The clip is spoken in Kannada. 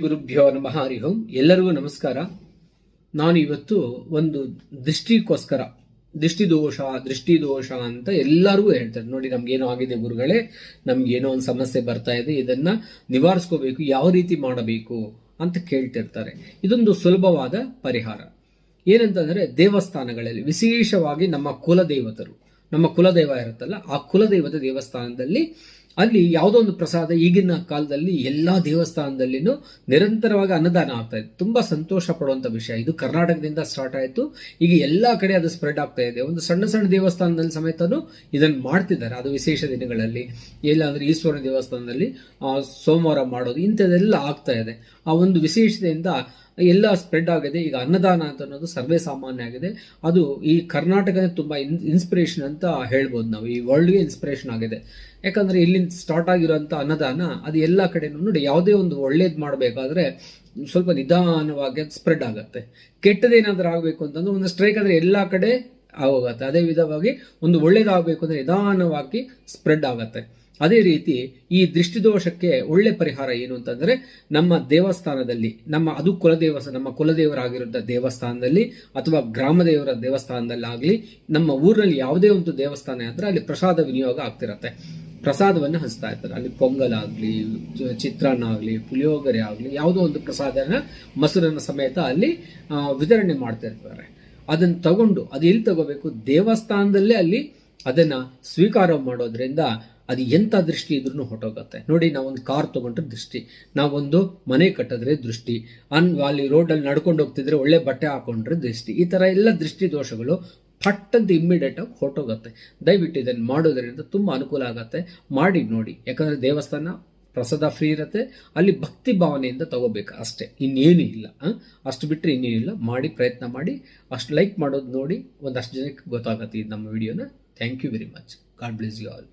ಗುರುಭ್ಯೋ ನಮಃ, ಹರಿ ಎಲ್ಲರಿಗೂ ನಮಸ್ಕಾರ. ನಾನು ಇವತ್ತು ಒಂದು ದೃಷ್ಟಿಗೋಸ್ಕರ ದೃಷ್ಟಿದೋಷ ದೃಷ್ಟಿದೋಷ ದೃಷ್ಟಿ ದೋಷ ಅಂತ ಎಲ್ಲರಿಗೂ ಹೇಳ್ತಾರೆ ನೋಡಿ, ನಮ್ಗೇನೋ ಆಗಿದೆ ಗುರುಗಳೇ, ನಮ್ಗೇನೋ ಒಂದು ಸಮಸ್ಯೆ ಬರ್ತಾ ಇದೆ, ಇದನ್ನ ನಿವಾರಿಸ್ಕೋಬೇಕು, ಯಾವ ರೀತಿ ಮಾಡಬೇಕು ಅಂತ ಕೇಳ್ತಿರ್ತಾರೆ. ಇದೊಂದು ಸುಲಭವಾದ ಪರಿಹಾರ. ಏನಂತಂದ್ರೆ, ದೇವಸ್ಥಾನಗಳಲ್ಲಿ, ವಿಶೇಷವಾಗಿ ನಮ್ಮ ಕುಲದೇವತರು, ನಮ್ಮ ಕುಲದೈವ ಇರುತ್ತಲ್ಲ, ಆ ಕುಲದೈವದ ದೇವಸ್ಥಾನದಲ್ಲಿ ಅಲ್ಲಿ ಯಾವುದೋ ಒಂದು ಪ್ರಸಾದ ಈಗಿನ ಕಾಲದಲ್ಲಿ ಎಲ್ಲ ದೇವಸ್ಥಾನದಲ್ಲಿನೂ ನಿರಂತರವಾಗಿ ಅನ್ನದಾನ ಆಗ್ತಾ ಇದೆ ತುಂಬ ಸಂತೋಷ ಪಡುವಂಥ ವಿಷಯ. ಇದು ಕರ್ನಾಟಕದಿಂದ ಸ್ಟಾರ್ಟ್ ಆಯಿತು. ಈಗ ಎಲ್ಲ ಕಡೆ ಅದು ಸ್ಪ್ರೆಡ್ ಆಗ್ತಾ ಇದೆ. ಒಂದು ಸಣ್ಣ ಸಣ್ಣ ದೇವಸ್ಥಾನದಲ್ಲಿ ಸಮೇತನೂ ಇದನ್ನು ಮಾಡ್ತಿದ್ದಾರೆ. ಅದು ವಿಶೇಷ ದಿನಗಳಲ್ಲಿ. ಇಲ್ಲಾಂದರೆ ಈಶ್ವರನ ದೇವಸ್ಥಾನದಲ್ಲಿ ಸೋಮವಾರ ಮಾಡೋದು, ಇಂಥದ್ದೆಲ್ಲ ಆಗ್ತಾ ಇದೆ. ಆ ಒಂದು ವಿಶೇಷತೆಯಿಂದ ಎಲ್ಲ ಸ್ಪ್ರೆಡ್ ಆಗಿದೆ. ಈಗ ಅನ್ನದಾನ ಅಂತ ಅನ್ನೋದು ಸರ್ವೇ ಸಾಮಾನ್ಯ ಆಗಿದೆ. ಅದು ಈ ಕರ್ನಾಟಕದ ತುಂಬಾ ಇನ್ಸ್ಪಿರೇಷನ್ ಅಂತ ಹೇಳ್ಬೋದು ನಾವು. ಈ ವರ್ಲ್ಡ್ಗೆ ಇನ್ಸ್ಪಿರೇಷನ್ ಆಗಿದೆ. ಯಾಕಂದ್ರೆ ಸ್ಟಾರ್ಟ್ ಆಗಿರೋಂಥ ಅನ್ನದಾನ ಅದು ಎಲ್ಲ ಕಡೆನೂ ನೋಡಿ ಯಾವುದೇ ಒಂದು ಒಳ್ಳೇದು ಮಾಡಬೇಕಾದ್ರೆ ಸ್ವಲ್ಪ ನಿಧಾನವಾಗಿ ಸ್ಪ್ರೆಡ್ ಆಗುತ್ತೆ. ಕೆಟ್ಟದೇನಾದರೂ ಆಗಬೇಕು ಅಂತಂದ್ರೆ ಒಂದು ಸ್ಟ್ರೈಕ್ ಆದರೆ ಎಲ್ಲ ಕಡೆ ಆಗೋಗತ್ತೆ. ಅದೇ ವಿಧವಾಗಿ ಒಂದು ಒಳ್ಳೇದಾಗಬೇಕು ಅಂದರೆ ನಿಧಾನವಾಗಿ ಸ್ಪ್ರೆಡ್ ಆಗುತ್ತೆ. ಅದೇ ರೀತಿ ಈ ದೃಷ್ಟಿದೋಷಕ್ಕೆ ಒಳ್ಳೆ ಪರಿಹಾರ ಏನು ಅಂತಂದರೆ ನಮ್ಮ ದೇವಸ್ಥಾನದಲ್ಲಿ, ನಮ್ಮ ಅದು ಕುಲದೇವಸ್ಥಾನ ನಮ್ಮ ಕುಲದೇವರಾಗಿರುವಂಥ ದೇವಸ್ಥಾನದಲ್ಲಿ ಅಥವಾ ಗ್ರಾಮ ದೇವರ ದೇವಸ್ಥಾನದಲ್ಲಾಗಲಿ ನಮ್ಮ ಊರಿನಲ್ಲಿ ಯಾವುದೇ ಒಂದು ದೇವಸ್ಥಾನ ಆದರೆ ಅಲ್ಲಿ ಪ್ರಸಾದ ವಿನಿಯೋಗ ಆಗ್ತಿರತ್ತೆ. ಪ್ರಸಾದವನ್ನು ಹಂಚ್ತಾ ಇರ್ತಾರೆ. ಅಲ್ಲಿ ಪೊಂಗಲ್ ಆಗಲಿ ಚಿತ್ರಾನ್ನ ಆಗಲಿ, ಪುಳಿಯೋಗರೆ ಆಗಲಿ, ಯಾವುದೋ ಒಂದು ಪ್ರಸಾದನ ಮೊಸರನ್ನ ಸಮೇತ ಅಲ್ಲಿ ವಿತರಣೆ ಮಾಡ್ತಾ ಇರ್ತಾರೆ. ಅದನ್ನ ತಗೊಂಡು, ಅದು ಎಲ್ಲಿ ತಗೋಬೇಕು? ದೇವಸ್ಥಾನದಲ್ಲೇ ಅಲ್ಲಿ ಅದನ್ನ ಸ್ವೀಕಾರ ಮಾಡೋದ್ರಿಂದ ಅದು ಎಂಥ ದೃಷ್ಟಿ ಇದ್ರೂ ಹೊಟ್ಟೋಗುತ್ತೆ ನೋಡಿ, ನಾವೊಂದು ಕಾರ್ ತಗೊಂಡ್ರೆ ದೃಷ್ಟಿ. ನಾವೊಂದು ಮನೆ ಕಟ್ಟಿದ್ರೆ ದೃಷ್ಟಿ. ಅನ್ ಅಲ್ಲಿ ರೋಡಲ್ಲಿ ನಡ್ಕೊಂಡು ಹೋಗ್ತಿದ್ರೆ ಒಳ್ಳೆ ಬಟ್ಟೆ ಹಾಕೊಂಡ್ರೆ ದೃಷ್ಟಿ. ಈ ತರ ಎಲ್ಲ ದೃಷ್ಟಿ ದೋಷಗಳು ಫಟ್ ಅಂತ ಇಮ್ಮಿಡಿಯೇಟ್ ಆಗಿ ಹೊಟ್ಟೋಗುತ್ತೆ ದಯವಿಟ್ಟು ಇದನ್ನು ಮಾಡೋದರಿಂದ ತುಂಬ ಅನುಕೂಲ ಆಗುತ್ತೆ. ಮಾಡಿ ನೋಡಿ. ಯಾಕಂದ್ರೆ ದೇವಸ್ಥಾನ ಪ್ರಸಾದ ಫ್ರೀ ಇರುತ್ತೆ. ಅಲ್ಲಿ ಭಕ್ತಿ ಭಾವನೆಯಿಂದ ತಗೋಬೇಕು ಅಷ್ಟೇ. ಇನ್ನೇನು ಇಲ್ಲ ಅಷ್ಟು ಬಿಟ್ಟರೆ ಇನ್ನೇನಿಲ್ಲ ಮಾಡಿ, ಪ್ರಯತ್ನ ಮಾಡಿ. ಅಷ್ಟು ಲೈಕ್ ಮಾಡೋದು ನೋಡಿ ಒಂದಷ್ಟು ಜನಕ್ಕೆ ಗೊತ್ತಾಗುತ್ತೆ ಇದು ನಮ್ಮ ವಿಡಿಯೋನ thank you very much god bless you all